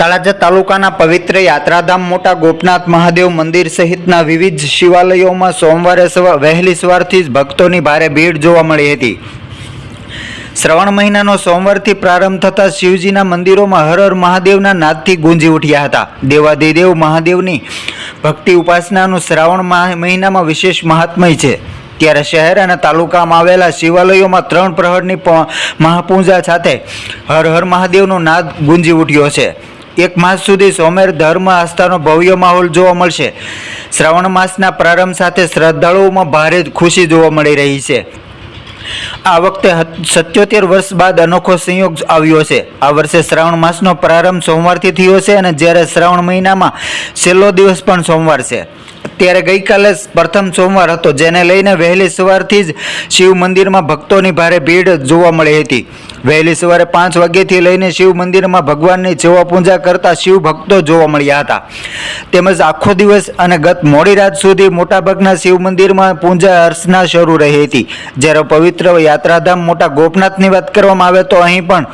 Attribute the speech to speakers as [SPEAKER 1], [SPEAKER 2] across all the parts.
[SPEAKER 1] તળાજા તાલુકાના પવિત્ર યાત્રાધામ મોટા ગોપનાથ મહાદેવ મંદિર સહિતના વિવિધ શિવાલયોમાં સોમવારે વહેલી સવારથી જ ભક્તોની ભારે ભીડ જોવા મળી હતી. શ્રવણ મહિનાનો સોમવારથી પ્રારંભ થતાં શિવજીના મંદિરોમાં હર હર મહાદેવના નાદથી ગુંજી ઉઠ્યા હતા. દેવાધિદેવ મહાદેવની ભક્તિ ઉપાસનાનું શ્રાવણ માહ- મહિનામાં વિશેષ મહાત્મય છે. ત્યારે શહેર અને તાલુકામાં આવેલા શિવાલયોમાં ત્રણ પ્રહરની મહાપૂજા સાથે હર હર મહાદેવનો નાદ ગુંજી ઉઠ્યો છે. એક માસ સુધી સોમેર ધર્મ આસ્થાનો ભવ્ય માહોલ જોવા મળશે. શ્રાવણ માસના પ્રારંભ સાથે શ્રદ્ધાળુઓમાં ભારે ખુશી જોવા મળી રહી છે. આ વખતે સત્યોતેર વર્ષ બાદ અનોખો સંયોગ આવ્યો છે. આ વર્ષે શ્રાવણ માસનો પ્રારંભ સોમવારથી થયો છે અને જ્યારે શ્રાવણ મહિનામાં છેલ્લો દિવસ પણ સોમવાર છે. ત્યારે ગઈકાલે પ્રથમ સોમવાર હતો, જેને લઈને વહેલી સવારથી જ શિવ મંદિરમાં ભક્તોની ભારે ભીડ જોવા મળી હતી. વહેલી સવારે પાંચ વાગ્યાથી લઈને શિવ મંદિરમાં ભગવાનની સેવા પૂજા કરતા શિવ ભક્તો જોવા મળ્યા હતા. તેમજ આખો દિવસ અને ગત મોડી રાત સુધી મોટાભાગના શિવ મંદિરમાં પૂજા અર્ચના શરૂ રહી હતી. જ્યારે પવિત્ર યાત્રાધામ મોટા ગોપનાથની વાત કરવામાં આવે તો અહીં પણ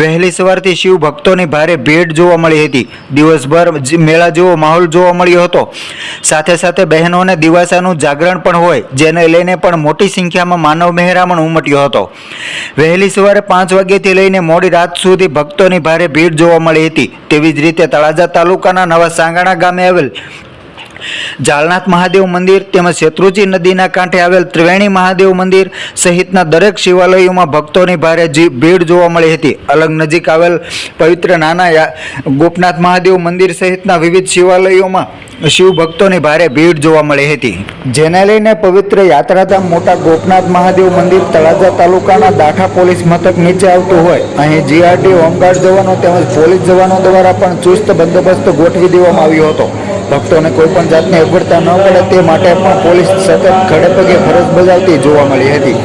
[SPEAKER 1] વહેલી સવારથી શિવ ભક્તોની ભારે ભીડ જોવા મળી હતી. દિવસભર મેળા જેવો માહોલ જોવા મળ્યો હતો. સાથે સાથે બહેનોને દિવાસાનું જાગરણ પણ હોય, જેને લઈને પણ મોટી સંખ્યામાં માનવ મહેરામણ ઉમટ્યો હતો. વહેલી સવારે પાંચ વાગ્યાથી લઈને મોડી રાત સુધી ભક્તોની ભારે ભીડ જોવા મળી હતી. તેવી જ રીતે તળાજા તાલુકાના નવા સાંગાણા ગામે આવેલ જાલનાથ મહાદેવ મંદિર તેમજ શેત્રુજી નદીના કાંઠે આવેલ ત્રિવેણી મહાદેવ મંદિર સહિતના દરેક શિવાલયોમાં ભક્તોની ભારે ભીડ જોવા મળી હતી. અલગ નજીક આવેલ પવિત્ર નાના ગોપનાથ મહાદેવ મંદિર સહિતના વિવિધ શિવાલયોમાં શિવ ભક્તોની ભારે ભીડ જોવા મળી હતી. જેને લઈને પવિત્ર યાત્રાધામ મોટા ગોપનાથ મહાદેવ મંદિર તળાજા તાલુકાના દાઠા પોલીસ મથક નીચે આવતું હોય. અહીં જીઆરડી હોમગાર્ડ જવાનો તેમજ પોલીસ જવાનો દ્વારા પણ ચુસ્ત બંદોબસ્ત ગોઠવી દેવામાં આવ્યો હતો. ભક્તોને કોઈ પણ જાતની અગવડતા ન પડે તે માટે પણ પોલીસ સતત ખડેપગે ફરજ બજાવતી જોવા મળી હતી.